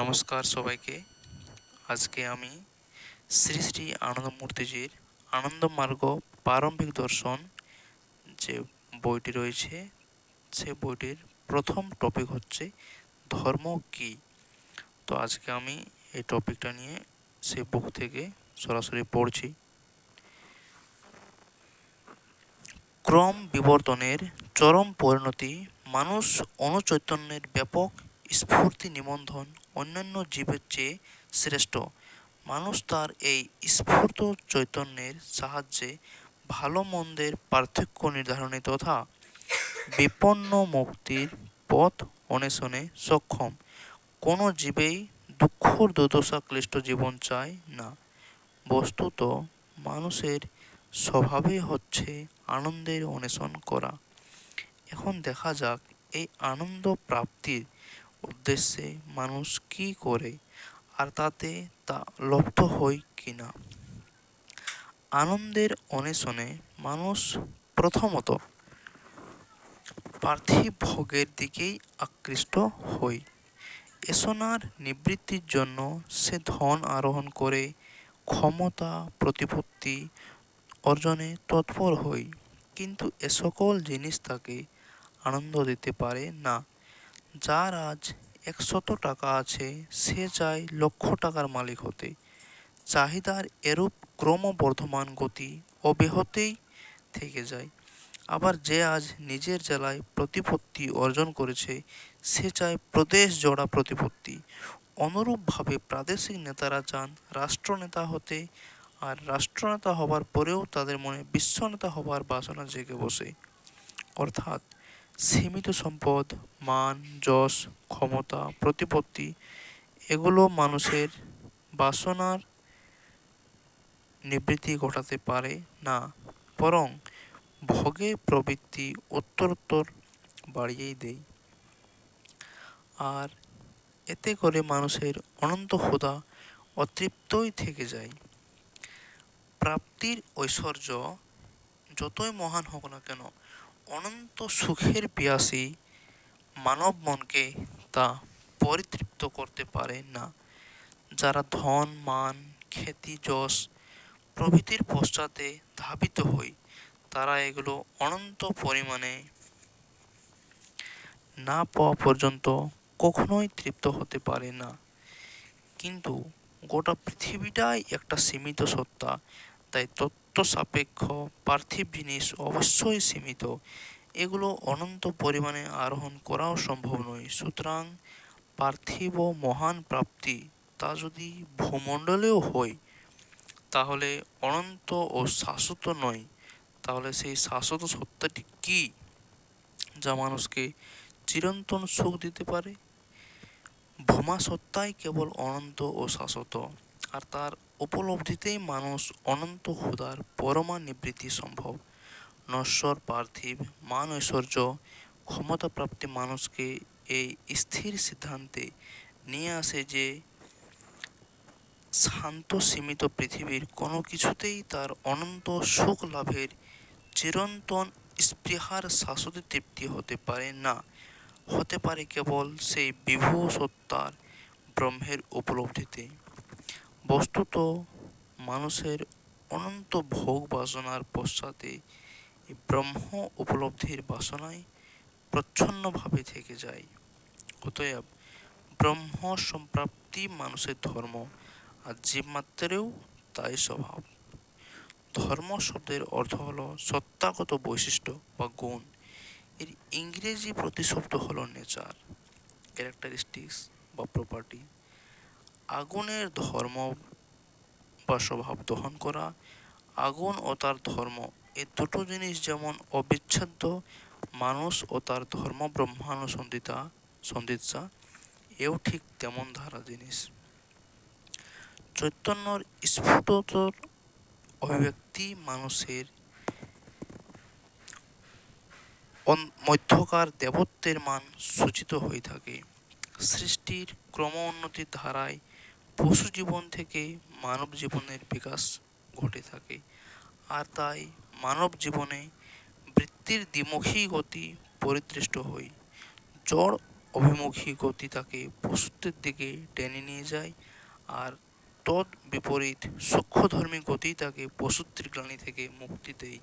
নমস্কার সবাইকে। আজকে আমি শ্রী শ্রী আনন্দমূর্তিজির আনন্দমার্গ প্রারম্ভিক দর্শন যে বইটি রয়েছে, সে বইটির প্রথম টপিক হচ্ছে ধর্ম কী? তো আজকে আমি এই টপিকটা নিয়ে সেই বুক থেকে সরাসরি পড়ছি। ক্রম বিবর্তনের চরম পরিণতি, মানুষ অনুচৈতন্যের ব্যাপক স্ফূর্তি নিবন্ধন অন্যান্য জীবের চেয়ে শ্রেষ্ঠ। মানুষ তার এই স্ফূর্ত চৈতন্যের সাহায্যে ভালো মন্দের পার্থক্য নির্ধারণে তথা বিপন্ন মুক্তির পথ অন্বেষণে সক্ষম। কোনো জীবেই দুঃখ দুর্দশা ক্লিষ্ট জীবন চায় না। বস্তুত মানুষের স্বভাবই হচ্ছে আনন্দের অন্বেষণ করা। এখন দেখা যাক এই আনন্দ প্রাপ্তির উদ্দেশ্যে মানুষ কি করে আর তাতে তা লব্ধ হয় কি না? আনন্দের অন্বেষণে মানুষ প্রথমত পার্থিব ভোগের দিকেই আকৃষ্ট হই এসনার নিবৃত্তির জন্য সে ধন আরোহণ করে ক্ষমতা, প্রতিপত্তি অর্জনে তৎপর হই কিন্তু এ সকল জিনিস তাকে আনন্দ দিতে পারে না। যার আজ একশত টাকা আছে, সে চায় লক্ষ টাকার মালিক হতে। চাহিদার এরূপ ক্রমবর্ধমান গতি অব্যাহতেই থেকে যায়। আবার যে আজ নিজের জেলায় প্রতিপত্তি অর্জন করেছে, সে চায় প্রদেশ জোড়া প্রতিপত্তি। অনুরূপভাবে প্রাদেশিক নেতারা চান রাষ্ট্রনেতা হতে, আর রাষ্ট্রনেতা হবার পরেও তাদের মনে বিশ্বনেতা হবার বাসনা জেগে বসে। অর্থাৎ সীমিত সম্পদ, মান, যশ, ক্ষমতা, প্রতিপত্তি, এগুলো মানুষের বাসনার নিবৃত্তি ঘটাতে পারে না, বরং ভোগে প্রবৃত্তি উত্তরোত্তর বাড়িয়েই দেয়। আর এতে করে মানুষের অনন্ত হোদা অতৃপ্তই থেকে যায়। প্রাপ্তির ঐশ্বর্য যতই মহান হোক না কেন অনন্ত সুখের পিয়াসী মানব মনকে তা পরিতৃপ্ত করতে পারে না। যারা ধন, মান, খ্যাতি, যশ প্রভৃতির পশ্চাতে ধাবিত হই, তারা এগুলো অনন্ত পরিমাণে না পাওয়া পর্যন্ত কখনোই তৃপ্ত হতে পারে না। কিন্তু গোটা পৃথিবীটাই একটা সীমিত সত্তা, তাই তত্ত্ব সাপেক্ষ পার্থিব জিনিস অবশ্যই সীমিত। এগুলো অনন্ত পরিমাণে আরোহণ করাও সম্ভব নয়। সুতরাং পার্থিব মহান প্রাপ্তি তা যদি ভূমণ্ডলেও হয়, তাহলে অনন্ত ও শাশ্বত নয়। তাহলে সেই শাশ্বত সত্তাটি কি যা মানুষকে চিরন্তন সুখ দিতে পারে? ভূমা সত্তাই কেবল অনন্ত ও শাশ্বত, আর তার উপলব্ধিতেই মানুষ অনন্ত ক্ষুধার পরমা নিবৃত্তি সম্ভব। নশ্বর পার্থিব মান ঐশ্বর্য ক্ষমতাপ্রাপ্তি মানুষকে এই স্থির সিদ্ধান্তে নিয়ে আসে যে শান্ত সীমিত পৃথিবীর কোনো কিছুতেই তার অনন্ত সুখ লাভের চিরন্তন স্পৃহার শাশ্বত তৃপ্তি হতে পারে না। হতে পারে কেবল সেই বিভু সত্তার ব্রহ্মের উপলব্ধিতে। বস্তুত মানুষের অনন্ত ভোগ বাসনার পশ্চাতে ব্রহ্ম উপলব্ধির বাসনায় প্রচ্ছন্নভাবে থেকে যায়। অতএব ব্রহ্ম সম্প্রাপ্তি মানুষের ধর্ম আর জীবমাত্রেও তাই স্বভাব। ধর্ম শব্দের অর্থ হলো সত্তাগত বৈশিষ্ট্য বা গুণ। এর ইংরেজি প্রতিশব্দ হলো নেচার। ক্যারেক্টারিস্টিক্স বা প্রপার্টি। আগুনের ধর্ম বা স্বভাব দহন করা, আগুন ও তার ধর্ম, এ দুটো জিনিস যেমন অবিচ্ছেদ্য, মানুষ ও তার ধর্ম ব্রহ্মানুসন্ধিতা সন্ধিৎসা, এও ঠিক তেমন ধারা জিনিস। চৈতন্যর স্ফুটতর অভিব্যক্তি মানুষের মধ্যকার দেবত্বের মান সূচিত হয়ে থাকে। সৃষ্টির ক্রম উন্নতির ধারায় পশু জীবন থেকে মানব জীবনের বিকাশ ঘটে থাকে। আর তাই মানব জীবনে বৃত্তির দ্বিমুখী গতি পরিদৃষ্ট হই জড় অভিমুখী গতি তাকে পশুত্বের দিকে টেনে নিয়ে যায় আর তদ বিপরীত সূক্ষ্মধর্মী গতি তাকে পশুত্বের গ্লানি থেকে মুক্তি দেয়।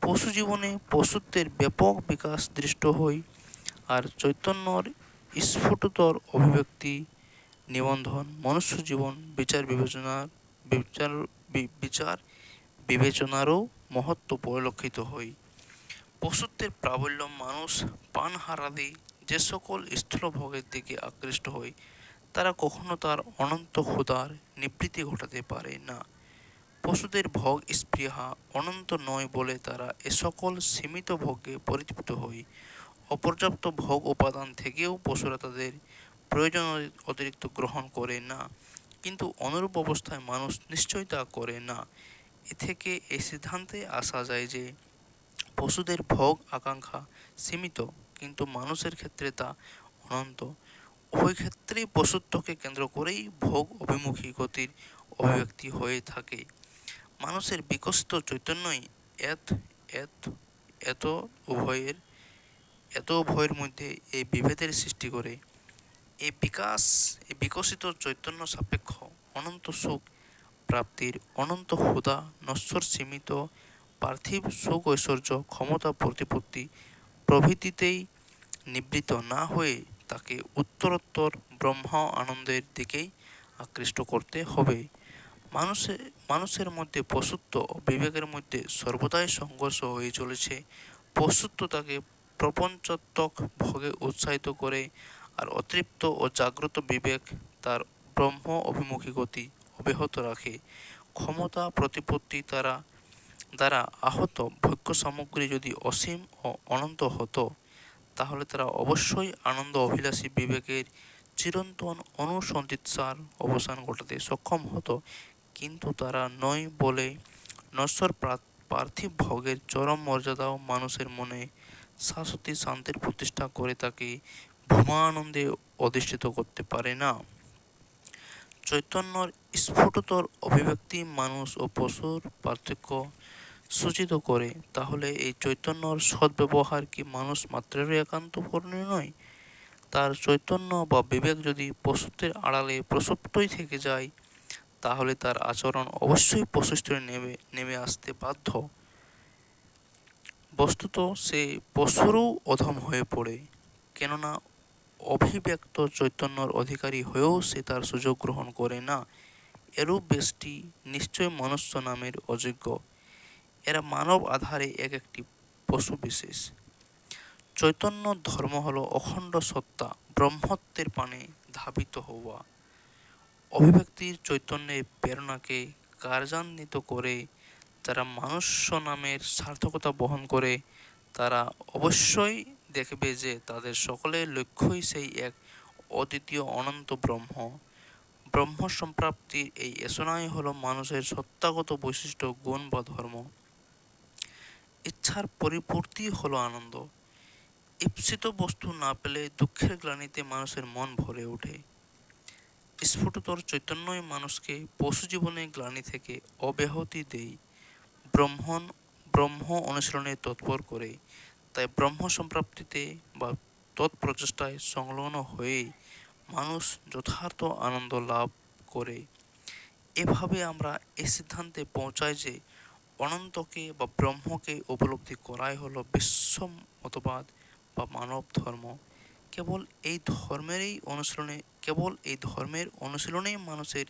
পশু জীবনে পশুত্বের ব্যাপক বিকাশ দৃষ্ট হয়। আর চৈতন্যর স্ফুটতর অভিব্যক্তি নিবন্ধন, মনুষ্য জীবন, বিচার বিবেচনার বিচার বিচার বিবেচনারও মহত্ব পরিলক্ষিত হয় পশুত্বের প্রাবল্য মানুষ পান হারাদে যে সকল স্থূলভোগের দিকে আকৃষ্ট হয় তারা কখনো তার অনন্ত ক্ষুদার নিবৃত্তি ঘটাতে পারে না। পশুদের ভোগ স্পৃহা অনন্ত নয় বলে তারা এ সকল সীমিত ভোগে পরিতৃপ্ত হয় অপর্যাপ্ত ভোগ উপাদান থেকেও পশুরা তাদের প্রয়োজন অতিরিক্ত গ্রহণ করে না, কিন্তু অনুরূপ অবস্থায় মানুষ নিশ্চয় তা করে না। এ থেকে এই সিদ্ধান্তে আসা যায় যে, পশুদের ভোগ আকাঙ্ক্ষা সীমিত, কিন্তু মানুষের ক্ষেত্রে তা অনন্ত। উভয় ক্ষেত্রেই পশুত্বকে কেন্দ্র করেই ভোগ অভিমুখী গতির অভিব্যক্তি হয়ে থাকে। মানুষের বিকশিত চৈতন্যই এত এত এত উভয়ের এত উভয়ের মধ্যে এই বিভেদের সৃষ্টি করে। এই বিকাশ এই বিকশিত চৈতন্য সাপেক্ষ অনন্ত সুখ প্রাপ্তির অনন্ত হুদা নশ্বর সীমিত পার্থিব সুখ ঐশ্বর্য ক্ষমতা প্রতিপত্তি প্রভৃতিতেই নিবৃত না হয়ে তাকে উত্তরোত্তর ব্রহ্ম আনন্দের দিকেই আকৃষ্ট করতে হবে। মানুষের মানুষের মধ্যে পশুত্ব ও বিবেকের মধ্যে সর্বদাই সংঘর্ষ হয়ে চলেছে। পশুত্ব তাকে প্রপঞ্চাত্মক ভোগে উৎসাহিত করে আর অতৃপ্ত ও জাগ্রত বিবেক তার ব্রহ্ম অভিমুখী গতি অব্যাহত রাখে। ক্ষমতা, প্রতিপত্তি তারা, দ্বারা আহত ভোগ্য সামগ্রী যদি অসীম ও অনন্ত হতো, তাহলে তারা অবশ্যই আনন্দ অভিলাষী বিবেকের চিরন্তন অনুসন্ধিৎসার অবসান ঘটাতে সক্ষম হতো। কিন্তু তারা নয় বলে নশ্বর পার্থিব ভোগের চরম মর্যাদাও মানুষের মনে শাশ্বতী শান্তির প্রতিষ্ঠা করে তাকে ভূমানন্দে অধিষ্ঠিত করতে পারে না। চৈতন্যর স্ফুটতর অভিব্যক্তি মানুষ ও পশুর পার্থক্য সূচিত করে। তাহলে এই চৈতন্যর সদ্ব্যবহার কি মানুষ মাত্রেরই একান্ত করণীয় নয়? তার চৈতন্য বা বিবেক যদি পশুত্বের আড়ালে প্রসপ্তই থেকে যায়, তাহলে তার আচরণ অবশ্যই পশুস্তরে নেমে নেমে আসতে বাধ্য। বস্তুত সে পশুরও অধম হয়ে পড়ে। কেননা অভিব্যক্ত চৈতন্যর অধিকারী হয়েও সে তার সুযোগ গ্রহণ করে না। এরূপ ব্যষ্টি নিশ্চয় মনুষ্য নামের অযোগ্য। এরা মানব আধারে এক একটি পশু বিশেষ। চৈতন্য ধর্ম হলো অখণ্ড সত্তা ব্রহ্মত্বের পানে ধাবিত হওয়া অভিব্যক্তির চৈতন্যের প্রেরণাকে কার্যান্বিত করে যারা মনুষ্য নামের সার্থকতা বহন করে তারা অবশ্যই দেখবে যে তাদের সকলের লক্ষ্যই সেই এক অদ্বিতীয় অনন্ত ব্রহ্ম। ব্রহ্ম সম্প্রাপ্তির এই এসনাই হলো মানুষের সত্তাগত বৈশিষ্ট্য, গুণ বা ধর্ম। ইচ্ছার পরিপূর্তি হলো আনন্দ। ঈপ্সিত বস্তু না পেলে দুঃখের গ্লানিতে মানুষের মন ভরে ওঠে। স্ফুটতর চৈতন্যই মানুষকে পশু জীবনের গ্লানি থেকে অব্যাহতি দেয়। ব্রহ্মণ, ব্রহ্ম অনুশীলনে তৎপর করে। তাই ব্রহ্ম সম্প্রাপ্তিতে বা তৎপ্রচেষ্টায় সংলগ্ন হয়ে মানুষ যথার্থ আনন্দ লাভ করে। এভাবে আমরা এ সিদ্ধান্তে পৌঁছাই যে অনন্তকে বা ব্রহ্মকে উপলব্ধি করাই হলো বিশ্ব মতবাদ বা মানব ধর্ম। কেবল এই ধর্মেরই অনুশীলনে, কেবল এই ধর্মের অনুশীলনেই মানুষের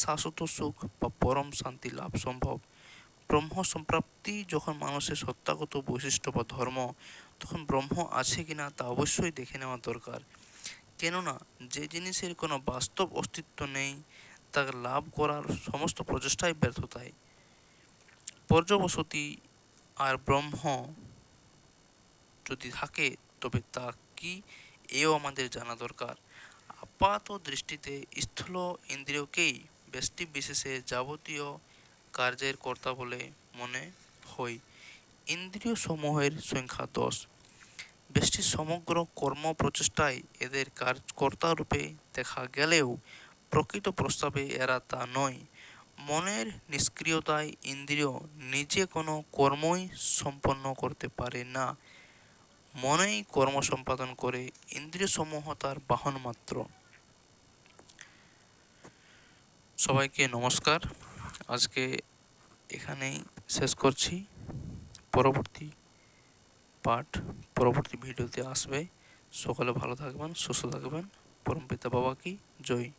শাশ্বত সুখ বা পরম শান্তি লাভ সম্ভব। ব্রহ্ম সম্প্রাপ্তি যখন মানুষের সত্তাগত বৈশিষ্ট্য বা ধর্ম তখন ব্রহ্ম আছে কিনা তা অবশ্যই দেখে নেওয়া দরকার। কেননা, যে জিনিসের কোনো বাস্তব অস্তিত্ব নেই তাকে লাভ করার সমস্ত প্রচেষ্টাই ব্যর্থতায় পর্যবসতি আর ব্রহ্ম যদি থাকে, তবে তা কি এও আমাদের জানা দরকার। আপাত দৃষ্টিতে স্থূল ইন্দ্রিয়কেই ব্যষ্টি বিশেষে যাবতীয় কার্যের কর্তা বলে মনে হয়। ইন্দ্রিয় সমূহের সংখ্যা দশ। ব্যষ্টির সমগ্র কর্ম প্রচেষ্টায় এদের কার্যকর্তা রূপে দেখা গেলেও প্রকৃত প্রস্তাবে এরা তা নয়। মনের নিষ্ক্রিয়তায় ইন্দ্রিয় নিজে কোনো কর্মই সম্পন্ন করতে পারে না। মনেই কর্ম সম্পাদন করে ইন্দ্রিয় সমূহ তার বাহন মাত্র সবাইকে নমস্কার। আজকে এখানেই শেষ করছি। পরবর্তী পাঠ, পরবর্তী ভিডিওতে আসবে। সকলে ভালো থাকবেন, সুস্থ থাকবেন। পরমপিতা বাবা কি জয়।